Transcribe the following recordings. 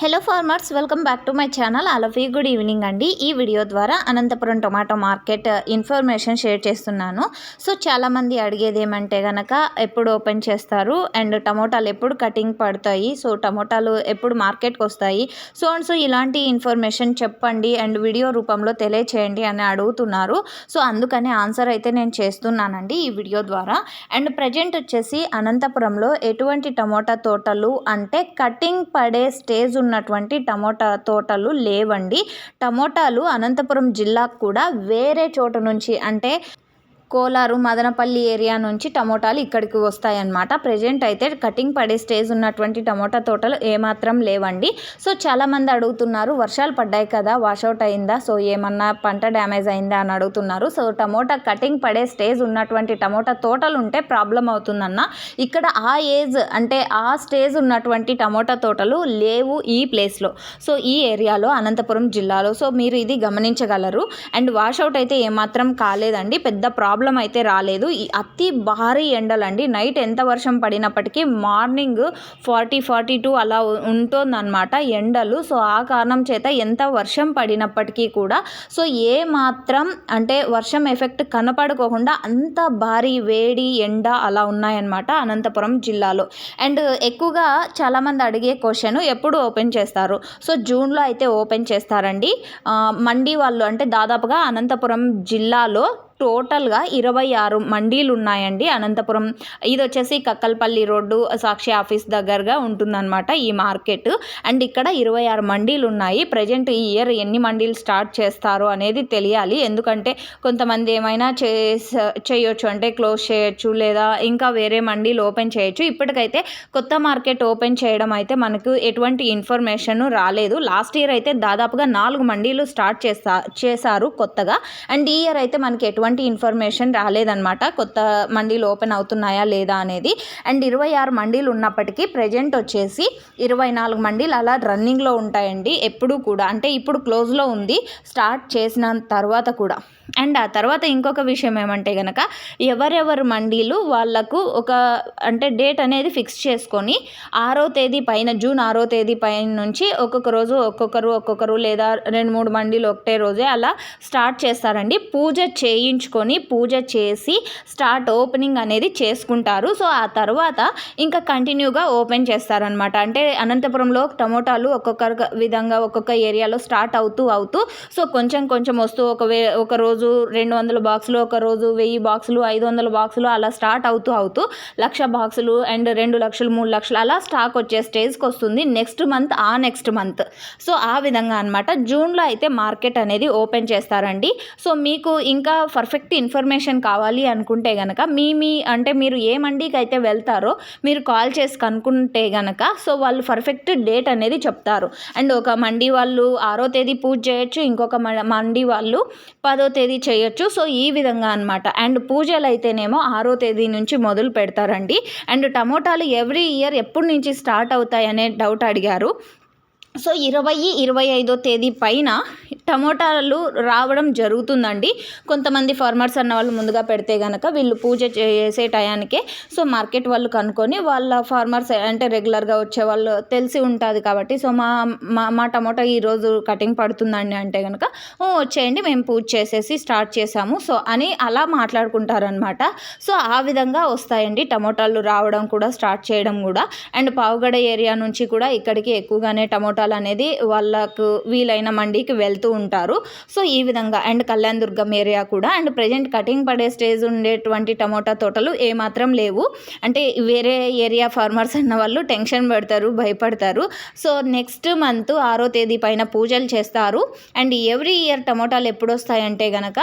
Hello farmers welcome back to my channel. అలఫీ good evening అండి. ఈ video ద్వారా Anantapuram tomato market uh, information share చేస్తున్నాను. So చాలామంది అడిగేది ఏమంటే కనుక ఎప్పుడు ఓపెన్ చేస్తారు? అండ్ టమోటాలు ఎప్పుడు కటింగ్ పడతాయి? సో టమోటాలు ఎప్పుడు మార్కెట్కి వస్తాయి? సో అండ్ సో ఇలాంటి ఇన్ఫర్మేషన్ చెప్పండి అండ్ వీడియో రూపంలో తెలియచేయండి అని అడుగుతున్నారు. సో అందుకనే ఆన్సర్ అయితే నేను చేస్తున్నానండి ఈ వీడియో ద్వారా. అండ్ ప్రజెంట్ వచ్చేసి అనంతపురంలో ఎటువంటి టమోటా తోటలు అంటే కటింగ్ పడే స్టేజ్ ఉన్నటువంటి టమోటా తోటలు లేవండి. టమోటాలు అనంతపురం జిల్లాకు కూడా వేరే చోట నుంచి అంటే కోలారు మదనపల్లి ఏరియా నుంచి టమోటాలు ఇక్కడికి వస్తాయన్నమాట. ప్రజెంట్ అయితే కటింగ్ పడే స్టేజ్ ఉన్నటువంటి టమోటా తోటలు ఏమాత్రం లేవండి. సో చాలామంది అడుగుతున్నారు వర్షాలు పడ్డాయి కదా వాషౌట్ అయిందా? సో ఏమన్నా పంట డ్యామేజ్ అయిందా? అని అడుగుతున్నారు. సో టమోటా కటింగ్ పడే స్టేజ్ ఉన్నటువంటి టమోటా తోటలు ఉంటే ప్రాబ్లం అవుతుందన్న. ఇక్కడ ఆ ఏజ్ అంటే ఆ స్టేజ్ ఉన్నటువంటి టమోటా తోటలు లేవు ఈ ప్లేస్లో. సో ఈ ఏరియాలో అనంతపురం జిల్లాలో. సో మీరు ఇది గమనించగలరు. అండ్ వాషౌట్ అయితే ఏమాత్రం కాలేదండి. పెద్ద ప్రాబ్లం ప్రాబ్లం అయితే రాలేదు. ఈ అతి భారీ ఎండలండి. నైట్ ఎంత వర్షం పడినప్పటికీ మార్నింగ్ ఫార్టీ ఫార్టీ టూ అలా ఉంటుందన్నమాట ఎండలు. సో ఆ కారణం చేత ఎంత వర్షం పడినప్పటికీ కూడా సో ఏ మాత్రం అంటే వర్షం ఎఫెక్ట్ కనపడుకోకుండా అంత భారీ వేడి ఎండ అలా ఉన్నాయన్నమాట అనంతపురం జిల్లాలో. అండ్ ఎక్కువగా చాలామంది అడిగే క్వశ్చన్ ఎప్పుడు ఓపెన్ చేస్తారు? సో జూన్లో అయితే ఓపెన్ చేస్తారండి. మండి వాళ్ళు అంటే దాదాపుగా అనంతపురం జిల్లాలో టోటల్గా ఇరవై ఆరు మండీలు ఉన్నాయండి అనంతపురం ఇది వచ్చేసి కక్కల్పల్లి రోడ్డు సాక్షి ఆఫీస్ దగ్గరగా ఉంటుందన్నమాట ఈ మార్కెట్. అండ్ ఇక్కడ ఇరవై ఆరు మండీలు ఉన్నాయి ప్రజెంట్ ఈ ఇయర్ ఎన్ని మండీలు స్టార్ట్ చేస్తారు అనేది తెలియాలి. ఎందుకంటే కొంతమంది ఏమైనా చేయొచ్చు. అంటే క్లోజ్ చేయొచ్చు లేదా ఇంకా వేరే మండీలు ఓపెన్ చేయొచ్చు. ఇప్పటికైతే కొత్త మార్కెట్ ఓపెన్ చేయడం అయితే మనకు ఎటువంటి ఇన్ఫర్మేషన్ రాలేదు. లాస్ట్ ఇయర్ అయితే దాదాపుగా నాలుగు మండీలు స్టార్ట్ చేస్తా చేశారు కొత్తగా. అండ్ ఈ ఇయర్ అయితే మనకి ఎటువంటి ఎటువంటి ఇన్ఫర్మేషన్ రాలేదన్నమాట. కొత్త మండీలు ఓపెన్ అవుతున్నాయా లేదా అనేది. అండ్ ఇరవై ఆరు మండీలు ఉన్నప్పటికీ ప్రజెంట్ వచ్చేసి ఇరవై నాలుగు మండీలు అలా రన్నింగ్లో ఉంటాయండి. ఎప్పుడూ కూడా. అంటే ఇప్పుడు క్లోజ్లో ఉంది. స్టార్ట్ చేసిన తర్వాత కూడా. అండ్ ఆ తర్వాత ఇంకొక విషయం ఏమంటే కనుక ఎవరెవరు మండీలు వాళ్ళకు ఒక అంటే డేట్ అనేది ఫిక్స్ చేసుకొని ఆరో తేదీ పైన జూన్ ఆరో తేదీ పైన నుంచి ఒక్కొక్క రోజు ఒక్కొక్కరు ఒక్కొక్కరు లేదా రెండు మూడు మండీలు ఒకటే రోజే అలా స్టార్ట్ చేస్తారండి. పూజ చేయించుకొని పూజ చేసి స్టార్ట్ ఓపెనింగ్ అనేది చేసుకుంటారు. సో ఆ తర్వాత ఇంకా కంటిన్యూగా ఓపెన్ చేస్తారనమాట అంటే అనంతపురంలో టమోటాలు ఒక్కొక్క విధంగా ఒక్కొక్క ఏరియాలో స్టార్ట్ అవుతూ అవుతూ సో కొంచెం కొంచెం వస్తూ ఒక ఒక రోజు రోజు రెండు వందల బాక్సులు ఒక రోజు వెయ్యి బాక్సులు ఐదు వందల బాక్సులు అలా స్టార్ట్ అవుతూ అవుతూ లక్ష బాక్సులు అండ్ రెండు లక్షలు మూడు లక్షలు అలా స్టాక్ వచ్చే స్టేజ్కి వస్తుంది నెక్స్ట్ మంత్ ఆ నెక్స్ట్ మంత్. సో ఆ విధంగా అనమాట జూన్లో అయితే మార్కెట్ అనేది ఓపెన్ చేస్తారండి. సో మీకు ఇంకా పర్ఫెక్ట్ ఇన్ఫర్మేషన్ కావాలి అనుకుంటే కనుక మీ మీ అంటే మీరు ఏ మండీకి అయితే వెళ్తారో మీరు కాల్ చేసి కనుక్కుంటే కనుక సో వాళ్ళు పర్ఫెక్ట్ డేట్ అనేది చెప్తారు. అండ్ ఒక మండీ వాళ్ళు ఆరో తేదీ పూజ చేయొచ్చు ఇంకొక మండీ వాళ్ళు పదో తేదీ తేదీ చేయొచ్చు. సో ఈ విధంగా అనమాట అండ్ పూజలు అయితేనేమో ఆరో తేదీ నుంచి మొదలు పెడతారండి. అండ్ టమోటాలు ఎవ్రీ ఇయర్ ఎప్పటి నుంచి స్టార్ట్ అవుతాయి అనే డౌట్ అడిగారు. సో ఇరవై ఇరవై ఐదో తేదీ పైన టమోటాలు రావడం జరుగుతుందండి. కొంతమంది ఫార్మర్స్ అన్న వాళ్ళు ముందుగా పెడితే కనుక వీళ్ళు పూజ చేసే టయానికే సో మార్కెట్ వాళ్ళు కనుక్కొని వాళ్ళ ఫార్మర్స్ అంటే రెగ్యులర్గా వచ్చే వాళ్ళు తెలిసి ఉంటుంది కాబట్టి సో మా మా మా టమోటా ఈరోజు కటింగ్ పడుతుందండి అంటే కనుక వచ్చేయండి మేము పూజ చేసేసి స్టార్ట్ చేసాము. సో అని అలా మాట్లాడుకుంటారనమాట సో ఆ విధంగా వస్తాయండి టమోటాలు రావడం కూడా స్టార్ట్ చేయడం కూడా. అండ్ పావుగడ ఏరియా నుంచి కూడా ఇక్కడికి ఎక్కువగానే టమోటాలు అనేది వాళ్ళకు వీలైన మండికి వెళ్తూ ఉంటారు. సో ఈ విధంగా అండ్ కళ్యాణ్ దుర్గం ఏరియా కూడా అండ్ ప్రజెంట్ కటింగ్ పడే స్టేజ్ ఉండేటువంటి టమోటా తోటలు ఏమాత్రం లేవు. అంటే వేరే ఏరియా ఫార్మర్స్ అన్న వాళ్ళు టెన్షన్ పడతారు భయపడతారు. సో నెక్స్ట్ మంత్ ఆరో తేదీ పైన పూజలు చేస్తారు. అండ్ ఎవ్రీ ఇయర్ టమోటాలు ఎప్పుడు వస్తాయంటే కనుక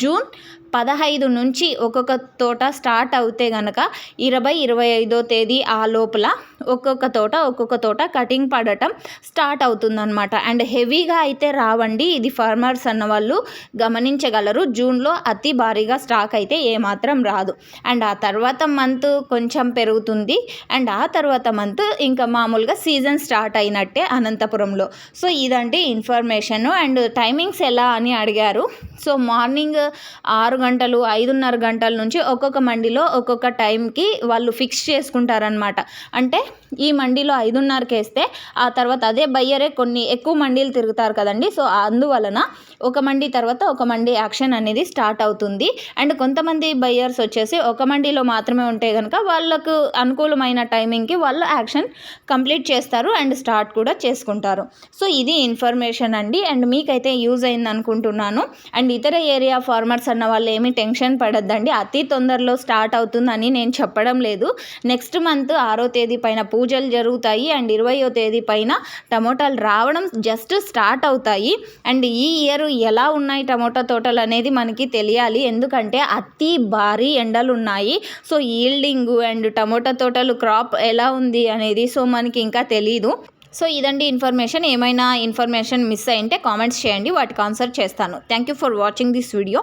జూన్ పదహైదు నుంచి ఒక్కొక్క తోట స్టార్ట్ అవుతే కనుక ఇరవై ఇరవై ఐదో తేదీ ఆ లోపల ఒక్కొక్క తోట ఒక్కొక్క తోట కటింగ్ పడటం స్టార్ట్ అవుతుందన్నమాట. అండ్ హెవీగా అయితే రావండి. ఇది ఫార్మర్స్ అన్న వాళ్ళు గమనించగలరు. జూన్లో అతి భారీగా స్టాక్ అయితే ఏమాత్రం రాదు. అండ్ ఆ తర్వాత మంత్ కొంచెం పెరుగుతుంది. అండ్ ఆ తర్వాత మంత్ ఇంకా మామూలుగా సీజన్ స్టార్ట్ అయినట్టే అనంతపురంలో. సో ఇదండి ఇన్ఫర్మేషన్. అండ్ టైమింగ్స్ ఎలా అని అడిగారు. సో మార్నింగ్ ఆరు గంటలు ఐదున్నర గంటల నుంచి ఒక్కొక్క మండిలో ఒక్కొక్క టైంకి వాళ్ళు ఫిక్స్ చేసుకుంటారనమాట అంటే ఈ మండిలో ఐదున్నరకి వేస్తే ఆ తర్వాత అదే బయ్యరే కొన్ని ఎక్కువ మండీలు తిరుగుతారు కదండి. సో అందువలన ఒక మండి తర్వాత ఒక మండి యాక్షన్ అనేది స్టార్ట్ అవుతుంది. అండ్ కొంతమంది బయ్యర్స్ వచ్చేసి ఒక మండిలో మాత్రమే ఉంటే కనుక వాళ్ళకు అనుకూలమైన టైమింగ్కి వాళ్ళు యాక్షన్ కంప్లీట్ చేస్తారు అండ్ స్టార్ట్ కూడా చేసుకుంటారు. సో ఇది ఇన్ఫర్మేషన్ అండి. అండ్ మీకైతే యూజ్ అయింది అనుకుంటున్నాను అండ్ ఇతర ఏరియా ఫార్మర్స్ అన్న వాళ్ళు ఏమీ టెన్షన్ పడద్దండి. అతి తొందరలో స్టార్ట్ అవుతుందని నేను చెప్పడం లేదు. నెక్స్ట్ మంత్ ఆరో తేదీ పైన పూజలు జరుగుతాయి. అండ్ ఇరవయో తేదీ పైన టమోటాలు రావడం జస్ట్ స్టార్ట్ అవుతాయి. అండ్ ఈ ఇయర్ ఎలా ఉన్నాయి టమోటా తోటలు అనేది మనకి తెలియాలి. ఎందుకంటే అతి భారీ ఎండలు ఉన్నాయి. సో ఈల్డింగ్ అండ్ టమోటా తోటలు క్రాప్ ఎలా ఉంది అనేది సో మనకి ఇంకా తెలియదు సో ఇదండి ఇన్ఫర్మేషన్. ఏమైనా ఇన్ఫర్మేషన్ మిస్ అయింటే కామెంట్స్ చేయండి. వాటికి ఆన్సర్ చేస్తాను. Thank you for watching this video.